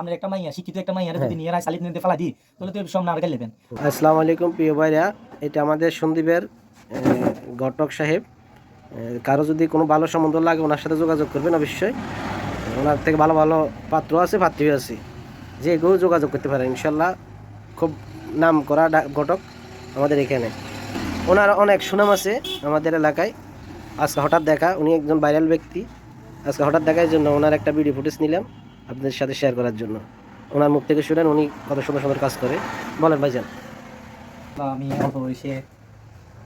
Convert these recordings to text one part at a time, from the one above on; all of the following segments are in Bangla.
আমরা একটা মাইয়া শিক্ষিত একটা মাইয়া যদি নিয়ে রায় সালিত নিতে ফেলা দিই তাহলে তো সামনে আর গেলেবেন আসসালামু আলাইকুম প্রিয় ভাইরা। এটা আমাদের সন্দীপের ঘটক সাহেব। কারও যদি কোনো ভালো সম্বন্ধ লাগে ওনার সাথে যোগাযোগ করবেন অবশ্যই। ওনার থেকে ভালো ভালো পাত্র আছে পাত্রীও আছে। যে কেউ যোগাযোগ করতে পারেন ইনশাল্লাহ। খুব নাম করা ঘটক আমাদের এখানে। ওনার অনেক সুনাম আছে আমাদের এলাকায়। আজকে হঠাৎ দেখা উনি একজন ভাইরাল ব্যক্তি। আজকে হঠাৎ দেখার জন্য ওনার একটা ভিডিও ফুটেজ নিলাম। আপনাদের সাথে শেয়ার করার জন্য। ওনার মুখ থেকে শুনেন উনি কত সুন্দর সুন্দর কাজ করে। বলেন ভাইজান। তো আমি অল্প বয়সে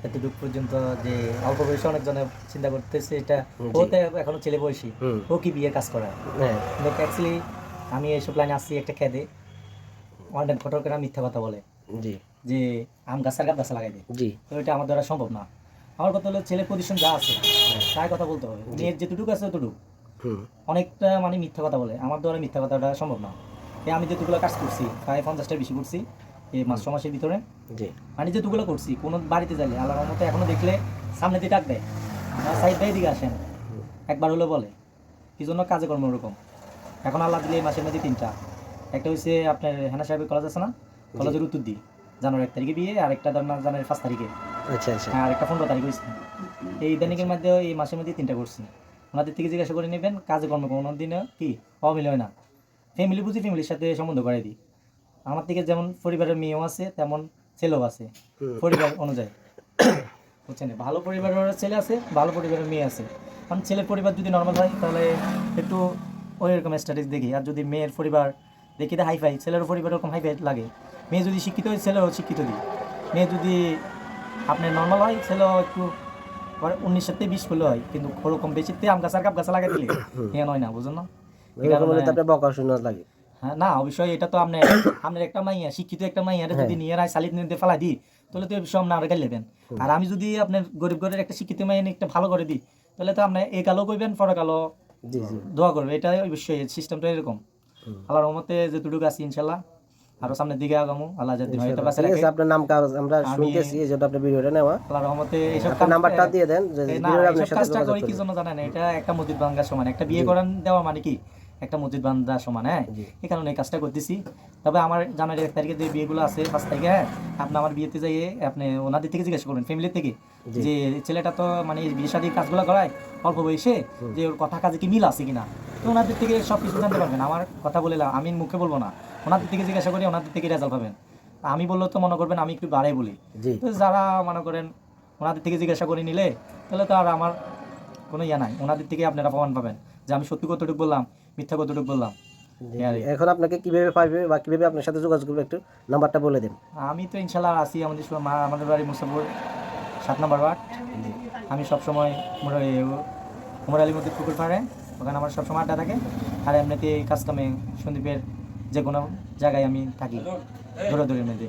এতটুকু পর্যন্ত যে অল্প বয়সে অনেকজনে চিন্তা করতেছে এটা ও তো এখনও ছেলে বয়সী। ও কি বিয়ে কাজ করা? হ্যাঁ। অ্যাকচুয়ালি আমি এইসব লাইনে আসছি একটা খেদে। অনেক ঘটকেরা মিথ্যা কথা বলে। জি। যে আম গাছের গাছ গাছ লাগাই দেয় জি। তো এটা আমার দ্বারা সম্ভব না। আমার কথা হলো ছেলের পজিশন যা আছে তাই কথা বলতে হবে। মেয়ের যেটুকু আছে অতটুকু হুম অনেকটা মানে মিথ্যা কথা বলে। আমার দ্বারা মিথ্যা কথাটা সম্ভব না। আমি যেটুকুলো কাজ করছি প্রায় পঞ্চাশটার বেশি করছি এই মাস ছ মাসের ভিতরে। জি। মানে যেটুকুলো করছি কোনো বাড়িতে যাইলে আল্লাহর মতো এখনও দেখলে সামনে দিয়ে ডাক দেয়। সাইড বাই দিকে আসেন। একবার হলো বলে কি জন্য কাজে কর্ম ওরকম? এখন আল্লাহ দিলে এই মাসের মধ্যে তিনটা। একটা হচ্ছে আপনার হেনা সাহেবের কলেজ আছে না? কলেজের উত্তর দিই জানুয়ারি এক তারিখে বিয়ে আর একটা ধরেন জানুয়ারি পাঁচ তারিখে। আচ্ছা আচ্ছা। আর একটা পনেরো তারিখ হয়েছে এই দৈনিকের মধ্যে এই মাসের মধ্যে তিনটা করছি। ওনাদের থেকে জিজ্ঞাসা করে নেবেন কাজে কর্ম কোনো দিনে কি অমিল হয় না। ফ্যামিলি বুঝি ফ্যামিলির সাথে সম্বন্ধ করে দিই। আমার থেকে যেমন পরিবারের মেয়েও আছে তেমন ছেলেও আছে পরিবার অনুযায়ী। বুঝছেন? ভালো পরিবারের ছেলে আছে ভালো পরিবারের মেয়ে আছে। কারণ ছেলের পরিবার যদি নর্মাল হয় তাহলে একটু ওই রকম স্ট্যাটাস দেখি। আর যদি মেয়ের পরিবার দেখি হাই ফাই ছেলের পরিবার ওরকম হাই ফাই লাগে। মেয়ে যদি শিক্ষিত হয় ছেলেও শিক্ষিত দিই। মেয়ে যদি আপনার নর্মাল হয় ছেলেও একটু উনিশ সাথে বিশ করলে হয় কিন্তু ওরকম বেশিতে আম গাছ আর কাপ গাছ লাগাই দিলে হ্যাঁ নয় না বুঝুন না? বকা শোনা লাগে। হ্যাঁ না অবশ্যই এটা তো আপনি আপনার একটা মাইয়া শিক্ষিত একটা মাইয়া যদি নিয়ে রায় সালিত নিতে ফেলা দিই তাহলে তো এই বিষয় আপনার আগে নেবেন আর আমি যদি আপনার গরিব ঘরের একটা শিক্ষিত মাইয়া একটা ভালো করে দিই তাহলে তো আপনি এই কালো কইবেন পরে কালো দোয়া করবে এটা অবশ্যই সিস্টেমটা এরকম। আল্লাহর রহমতে যেটুকু আছে ইনশাল্লাহ। আরও সামনের দিকে আগামো। আল্লাহ যদি ঠিক রাখে। আপনার নাম কাগজ আমরা শুনতেছি এই জন্য আপনার ভিডিওটা নেওয়া। আল্লাহর রহমতে এইসব আপনার নাম্বারটা দিয়ে দেন যে এই আপনার সাথে যোগাযোগ করি কি জন্য জানেন? এটা একটা মসজিদ ভাঙ্গার সমান একটা বিয়ে করান দেওয়া মানে কি? একটা মসজিদ বান্ধা সমান হ্যাঁ? এই কারণে এই কাজটা করতেছি। তবে আমার জানুয়ারি এক তারিখে যে বিয়েগুলো আছে পাঁচ তারিখে হ্যাঁ? আপনি আমার বিয়েতে যাইয়ে আপনি ওনাদের থেকে জিজ্ঞাসা করবেন ফ্যামিলির থেকে যে ছেলেটা তো মানে এই বিয়ে শাদী কাজগুলো করায় অল্প বয়সে যে ওর কথা কাজে কি মিল আছে কিনা? তো ওনাদের থেকে সব কিছু জানতে পারবেন। আমার কথা বলে আমি মুখে বলব না। ওনাদের থেকে জিজ্ঞাসা করি ওনাদের থেকে রেজাল্ট পাবেন। আমি বললেও তো মনে করবেন আমি একটু বাড়াই বলি। তো যারা মনে করেন ওনাদের থেকে জিজ্ঞাসা করে নিলে তাহলে তো আর আমার কোনো ইয়ে নাই। ওনাদের থেকে আপনারা প্রমাণ পাবেন যে আমি সত্যি কতটুকু বললাম মিথ্যা কতটুকু বললাম। এই এখন আপনাকে কীভাবে পাইবে বা কীভাবে আপনার সাথে যোগাযোগ করবে একটু নাম্বারটা বলে দিন। আমি তো ইনশাল্লাহ আসি আমাদের আমাদের বাড়ি মুসাফর সাত নম্বর ওয়ার্ড। আমি সবসময় উমর আলী মধ্যে পুকুর পাড়ে। ওখানে আমার সবসময় আড্ডা থাকে। আর এমনিতে এই কাজ কামে সন্দীপের যে কোনো জায়গায় আমি থাকি দৌড়াদৌড়ির মধ্যে।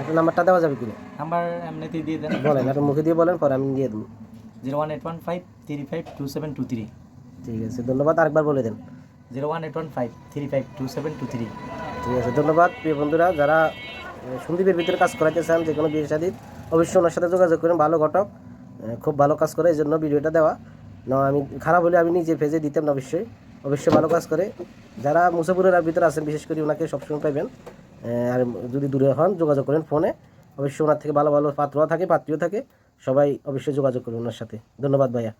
আপনার নাম্বারটা দেওয়া যাবে কিনা? নাম্বার এমনিতেই দিয়ে দেন। বলেন আপনি মুখে দিয়ে বলেন পরে আমি দিয়ে দেবো। Zero one eight one five three five two seven two three. ঠিক আছে ধন্যবাদ। আরেকবার বলে দেন। Zero one eight one five three five two seven two three. ঠিক আছে ধন্যবাদ। প্রিয় বন্ধুরা যারা সন্দীপের ভিতরে কাজ করাতে চান যে কোনো বিয়ে শাদীর অবশ্যই ওনার সাথে যোগাযোগ করেন। ভালো ঘটক খুব ভালো কাজ করে এই জন্য ভিডিওটা দেওয়া। না, আমি খারাপ হলে আমি নিজে ভেজে দিতাম না অবশ্যই। অবশ্যই ভালো কাজ করে। যারা মুসাফুরের ভিতরে আছেন, বিশেষ করে ওনাকে সবসময় পাইবেন। আর যদি দূরে হন, যোগাযোগ করেন ফোনে। অবশ্যই ওনার থেকে ভালো ভালো পাত্র থাকে পাত্রীয় থাকে। সবাই অবশ্যই যোগাযোগ করুন ওনার সাথে। ধন্যবাদ ভাইয়া।